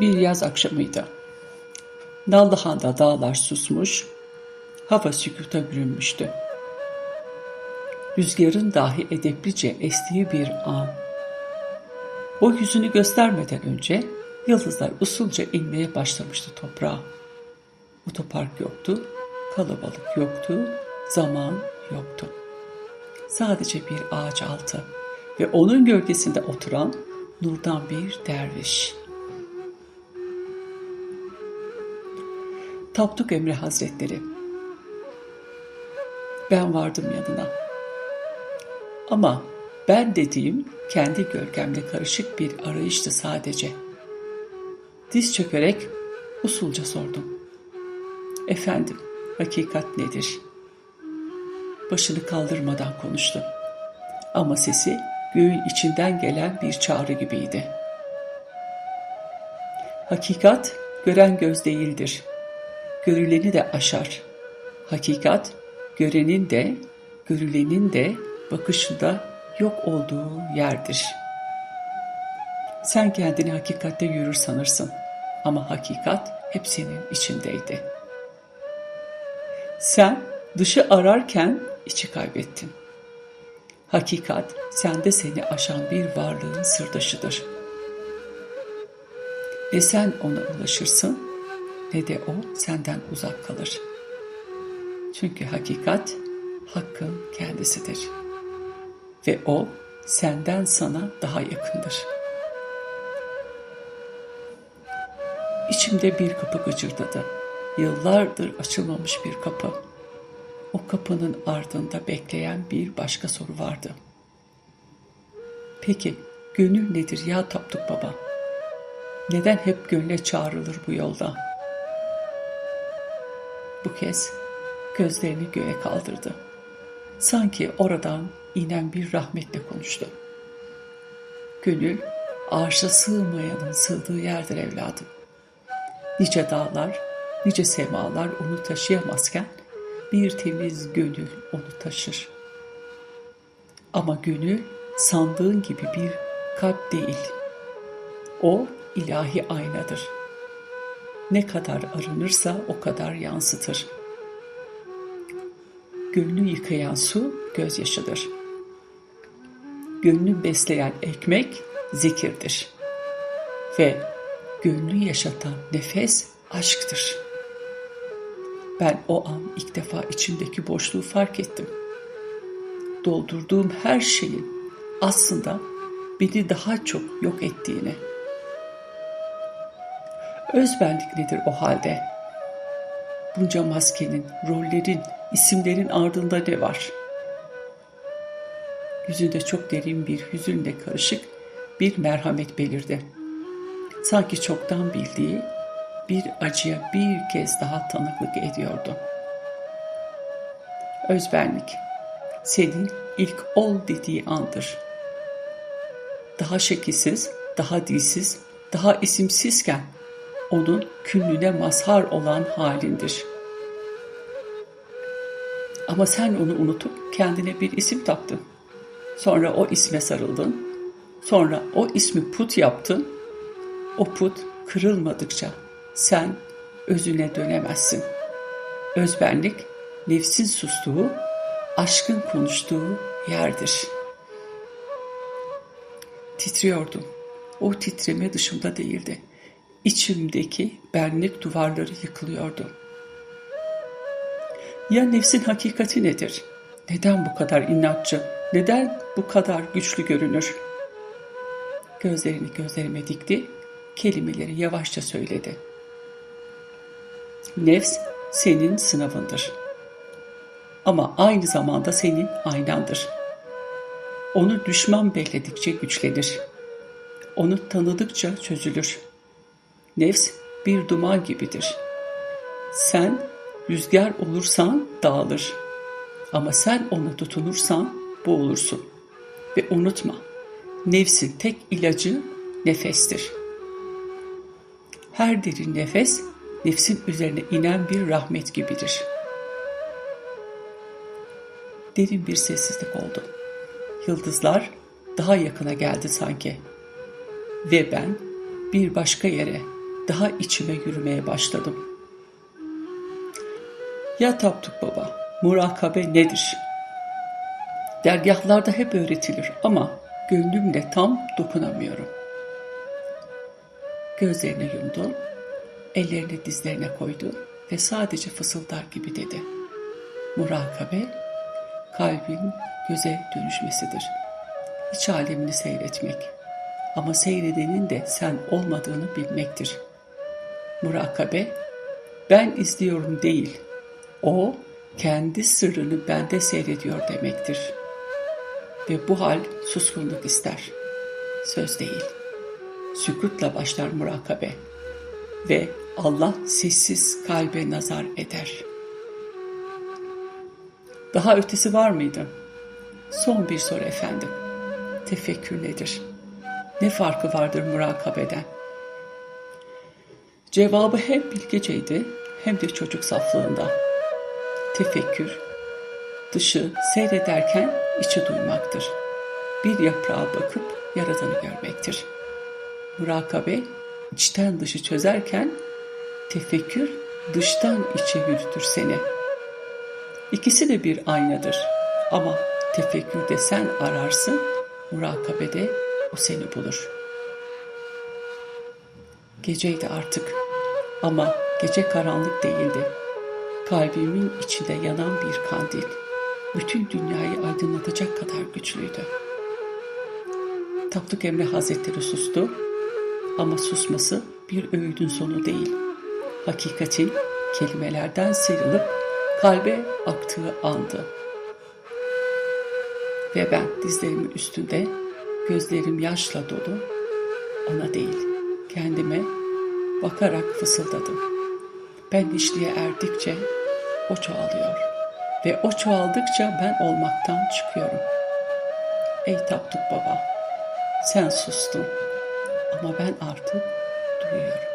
Bir yaz akşamıydı. Nallıhan'da dağlar susmuş, hava sükuta bürünmüştü. Rüzgarın dahi edeplice estiği bir an. O yüzünü göstermeden önce yıldızlar usulca inmeye başlamıştı toprağa. Otopark yoktu, kalabalık yoktu, zaman yoktu. Sadece bir ağaç altı ve onun gölgesinde oturan nurdan bir derviş. Tapduk Emre Hazretleri. Ben vardım yanına. Ama ben dediğim kendi gölgemle karışık bir arayıştı sadece. Diz çökerek usulca sordum. Efendim, hakikat nedir? Başını kaldırmadan konuştu. Ama sesi göğün içinden gelen bir çağrı gibiydi. Hakikat gören göz değildir. Görüleni de aşar. Hakikat görenin de görülenin de bakışında yok olduğu yerdir. Sen kendini hakikatte yürür sanırsın ama hakikat hep senin içindeydi. Sen dışı ararken içi kaybettin. Hakikat sende seni aşan bir varlığın sırdaşıdır. Ne sen ona ulaşırsın ne de o senden uzak kalır. Çünkü hakikat hakkın kendisidir. Ve o senden sana daha yakındır. İçimde bir kapı gıcırdadı. Yıllardır açılmamış bir kapı. O kapının ardında bekleyen bir başka soru vardı. Peki gönül nedir ya Tapduk Baba? Neden hep gönle çağrılır bu yolda? Bu kez gözlerini göğe kaldırdı. Sanki oradan inen bir rahmetle konuştu. Gönül arşa sığmayanın sığdığı yerdir evladım. Nice dağlar, nice semalar onu taşıyamazken bir temiz gönül onu taşır. Ama gönül sandığın gibi bir kalp değil. O ilahi aynadır. Ne kadar arınırsa o kadar yansıtır. Gönlü yıkayan su gözyaşıdır. Gönlü besleyen ekmek zikirdir. Ve gönlü yaşatan nefes aşktır. Ben o an ilk defa içimdeki boşluğu fark ettim. Doldurduğum her şeyin aslında beni daha çok yok ettiğini. Özbenlik nedir o halde? Bunca maskenin, rollerin, isimlerin ardında ne var? Yüzünde çok derin bir hüzünle karışık bir merhamet belirdi. Sanki çoktan bildiği bir acıya bir kez daha tanıklık ediyordu. Özbenlik, senin ilk ol dediği andır. Daha şekilsiz, daha dilsiz, daha isimsizken onun küllüne mazhar olan halindir. Ama sen onu unutup kendine bir isim taktın. Sonra o isme sarıldın. Sonra o ismi put yaptın. O put kırılmadıkça sen özüne dönemezsin. Özbenlik, nefsin sustuğu, aşkın konuştuğu yerdir. Titriyordum. O titreme dışımda değildi. İçimdeki benlik duvarları yıkılıyordu. Ya nefsin hakikati nedir? Neden bu kadar inatçı? Neden bu kadar güçlü görünür? Gözlerini gözlerime dikti, kelimeleri yavaşça söyledi. Nefs senin sınavındır. Ama aynı zamanda senin aynandır. Onu düşman belledikçe güçlenir. Onu tanıdıkça çözülür. Nefs bir duman gibidir. Sen rüzgar olursan dağılır. Ama sen ona tutunursan boğulursun. Ve unutma, nefsin tek ilacı nefestir. Her derin nefes nefsin üzerine inen bir rahmet gibidir. Derin bir sessizlik oldu. Yıldızlar daha yakına geldi sanki. Ve ben bir başka yere, daha içime yürümeye başladım. Ya Tapduk Baba, murakabe nedir? Dergahlarda hep öğretilir ama gönlümle tam dokunamıyorum. Gözlerini yumdu, ellerini dizlerine koydu ve sadece fısıldar gibi dedi. Murakabe, kalbin göze dönüşmesidir. İç alemini seyretmek ama seyredenin de sen olmadığını bilmektir. Murakabe, ben izliyorum değil, o kendi sırrını bende seyrediyor demektir. Ve bu hal suskunluk ister, söz değil. Sükutla başlar murakabe ve Allah sessiz kalbe nazar eder. Daha ötesi var mıydı? Son bir soru efendim. Tefekkür nedir? Ne farkı vardır murakabeden? Cevabı hem bilgeceydi hem de çocuk saflığında. Tefekkür, dışı seyrederken içi duymaktır. Bir yaprağa bakıp yaradanı görmektir. Murakabe, içten dışı çözerken tefekkür dıştan içe yürütür seni. İkisi de bir aynadır ama tefekkürde sen ararsın, murakabede o seni bulur. Geceydi artık ama gece karanlık değildi. Kalbimin içinde yanan bir kandil, bütün dünyayı aydınlatacak kadar güçlüydü. Tapduk Emre Hazretleri sustu ama susması bir öğüdün sonu değil. Hakikatin kelimelerden sıyrılıp kalbe aktığı andı. Ve ben dizlerimin üstünde gözlerim yaşla dolu ona değil kendime bakarak fısıldadım. Ben işliğe erdikçe o çoğalıyor ve o çoğaldıkça ben olmaktan çıkıyorum. Ey Tapduk Baba sen sustun ama ben artık duyuyorum.